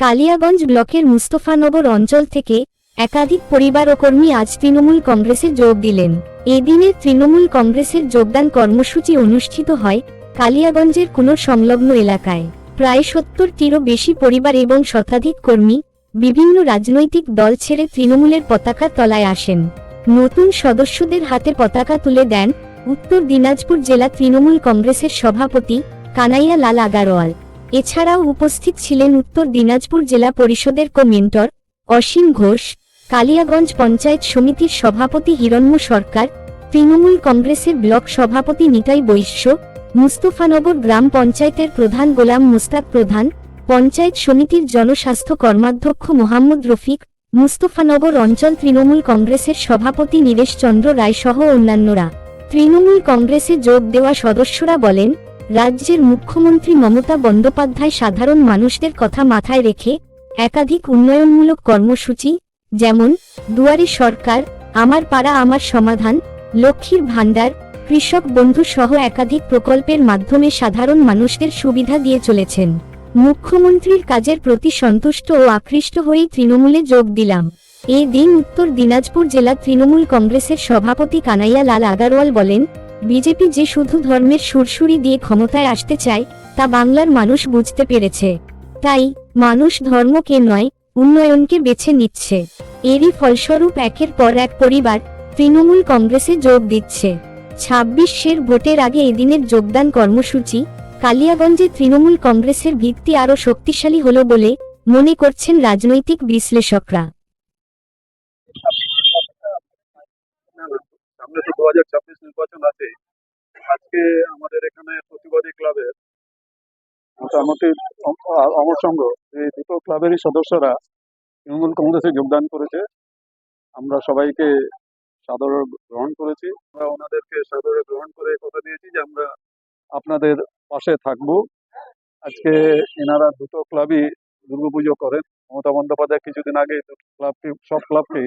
কালিয়াগঞ্জ ব্লকের মুস্তফানগর অঞ্চল থেকে একাধিক পরিবার ও কর্মী আজ তৃণমূল কংগ্রেসে যোগ দিলেন। এদিনে তৃণমূল কংগ্রেসের যোগদান কর্মসূচি অনুষ্ঠিত হয় কালিয়াগঞ্জের কোনো সংলগ্ন এলাকায়। প্রায় সত্তরটিরও বেশি পরিবার এবং শতাধিক কর্মী বিভিন্ন রাজনৈতিক দল ছেড়ে তৃণমূলের পতাকা তলায় আসেন। নতুন সদস্যদের হাতে পতাকা তুলে দেন উত্তর দিনাজপুর জেলা তৃণমূল কংগ্রেসের সভাপতি কানাইয়া লাল আগারওয়াল। এছাড়াও উপস্থিত ছিলেন উত্তর দিনাজপুর জেলা পরিষদের কমেন্টর অসীম ঘোষ, কালিয়াগঞ্জ পঞ্চায়েত সমিতির সভাপতি হিরণ্য সরকার, তৃণমূল কংগ্রেসের ব্লক সভাপতি নিতাই বৈশ্য, মুস্তফানগর গ্রাম পঞ্চায়েতের প্রধান গোলাম মুস্তাক প্রধান, পঞ্চায়েত সমিতির জনস্বাস্থ্য কর্মাধ্যক্ষ মোহাম্মদ রফিক, মুস্তফানগর অঞ্চল তৃণমূল কংগ্রেসের সভাপতি নীরেশ চন্দ্র রায় সহ অন্যান্যরা। তৃণমূল কংগ্রেসে যোগ দেওয়া সদস্যরা বলেন রাজ্যের মুখ্যমন্ত্রী মমতা বন্দ্যোপাধ্যায় সাধারণ মানুষদের কথা মাথায় রেখে একাধিক উন্নয়নমূলক কর্মসূচি, যেমন, দুয়ারি সরকার, আমার পাড়া আমার সমাধান, লক্ষ্মীর ভাণ্ডার, কৃষক বন্ধু সহ একাধিক প্রকল্পের মাধ্যমে সাধারণ মানুষদের সুবিধা দিয়ে চলেছেন। মুখ্যমন্ত্রীর কাজের প্রতি সন্তুষ্ট ও আকৃষ্ট হয়েই তৃণমূলে যোগ দিলাম। এই দিন উত্তর দিনাজপুর জেলা তৃণমূল কংগ্রেসের সভাপতি কানাইয়া লাল আগারওয়াল বলেন বিজেপি যে শুধু ধর্মের সুরসুরি দিয়ে ক্ষমতায় আসতে চায়, তা বাংলার মানুষ বুঝতে পেরেছে। তাই, মানুষ ধর্মকে নয়, উন্নয়নকে বেছে নিচ্ছে। এরই ফলস্বরূপ একের পর এক পরিবার তৃণমূল কংগ্রেসে যোগ দিচ্ছে। ছাব্বিশের ভোটের আগে এদিনের যোগদান কর্মসূচি, কালিয়াগঞ্জে তৃণমূল কংগ্রেসের ভিত্তি আরও শক্তিশালী হল বলে মনে করছেন রাজনৈতিক বিশ্লেষকরা না না সামনে তো দু হাজার ছাব্বিশ নির্বাচন আছে। আজকে আমাদের এখানে প্রতিবাদী ক্লাবের মোটামুটি অম- আ- অমর সংঘ এই দুটো ক্লাবেরই সদস্যরা তৃণমূল কংগ্রেসে যোগদান করেছে। আমরা সবাইকে সাদরে গ্রহণ করেছি। আমরা ওনাদেরকে সাদরে গ্রহণ করে কথা দিয়েছি যে আমরা আপনাদের পাশে থাকব। আজকে এনারা দুটো ক্লাবই দুর্গাপুজো করেন। মমতা বন্দ্যোপাধ্যায় কিছুদিন আগে দুটো ক্লাবকে সব ক্লাবকে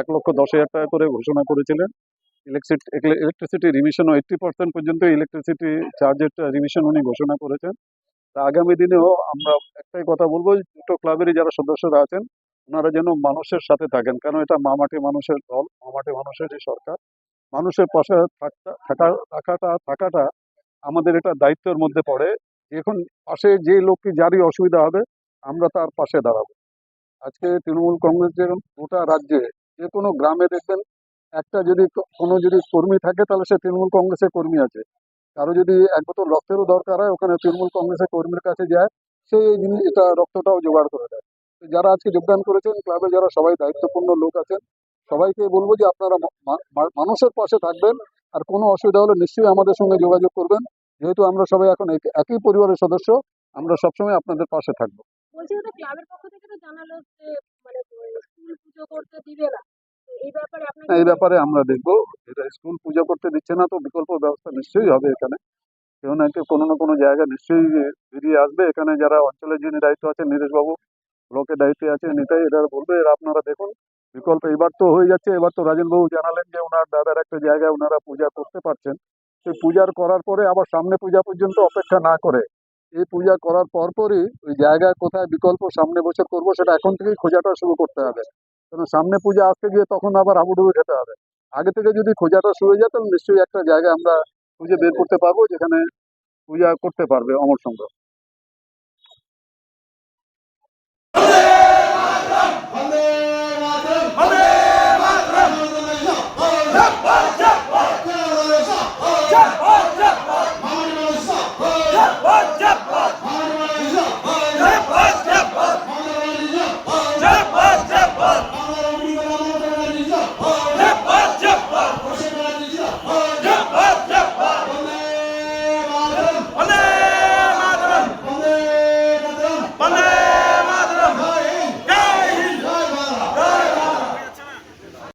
এক লক্ষ দশ হাজার টাকা করে ঘোষণা করেছিলেন। ইলেকট্রিসিটি রিমিশন এইট্টি পার্সেন্ট পর্যন্ত ইলেকট্রিসিটি চার্জের রিমিশন উনি ঘোষণা করেছেন। তা আগামী দিনেও আমরা একটাই কথা বলব যে দুটো ক্লাবেরই যারা সদস্যরা আছেন, ওনারা যেন মানুষের সাথে থাকেন। কারণ এটা মামাটি মানুষের দল মামাটি মানুষের মানুষেরই সরকার। মানুষের পাশে থাকা, থাকাটা থাকাটা আমাদের এটা দায়িত্বের মধ্যে পড়ে। এখন পাশে যে লোককে যারই অসুবিধা হবে, আমরা তার পাশে দাঁড়াবো। আজকে তৃণমূল কংগ্রেস যেরকম গোটা রাজ্যে যে কোনো গ্রামে দেখবেন একটা যদি কোনো যদি কর্মী থাকে, তাহলে সে তৃণমূল কংগ্রেসের কর্মী আছে। কারও যদি এক বোতল রক্তেরও দরকার হয়, ওখানে তৃণমূল কংগ্রেসের কর্মীর কাছে যায়, সে এই জিনিস, এটা রক্তটাও জোগাড় করে দেয়। যারা আজকে যোগদান করেছেন ক্লাবে যারা সবাই দায়িত্বপূর্ণ লোক আছেন, সবাইকে বলব যে আপনারা মানুষের পাশে থাকবেন, আর কোনো অসুবিধা হলে নিশ্চয়ই আমাদের সঙ্গে যোগাযোগ করবেন। যেহেতু আমরা সবাই এখন এক- একই পরিবারের সদস্য, আমরা সবসময় আপনাদের পাশে থাকব। বলছি ক্লাবের পক্ষ থেকে তো জানালো এই ব্যাপারে আমরা দেখব। এটা স্কুল পুজো করতে দিচ্ছে না তো বিকল্প ব্যবস্থা নিশ্চয়ই হবে এখানে। কেউ না কেউ কোনো না কোনো জায়গায় নিশ্চয়ই বেরিয়ে আসবে। এখানে যারা অঞ্চলের যিনি দায়িত্ব আছেন, নীরেশবাবু, ব্লকের দায়িত্বে আছে নিতাই, এরা বলবে, এরা আপনারা দেখুন, বিকল্প এবার তো হয়ে যাচ্ছে। এবার তো রাজেনবাবু জানালেন যে ওনার দাদার একটা জায়গায় ওনারা পূজা করতে পারছেন। সেই পূজার করার পরে আবার সামনে পূজা পর্যন্ত অপেক্ষা না করে। এই পূজা করার পরপরই ওই জায়গায় কোথায় বিকল্প সামনে বছর করব, সেটা এখন থেকেই খোঁজাটা শুরু করতে হবে। কারণ সামনে পূজা আসতে গিয়ে তখন আবার হাবুডুবু খেতে হবে। আগে থেকে যদি খোঁজাটা শুরু হয়ে যায়, তাহলে নিশ্চয়ই একটা জায়গা আমরা খুঁজে বের করতে পারব, যেখানে পূজা করতে পারবে অমর সংগ্রহ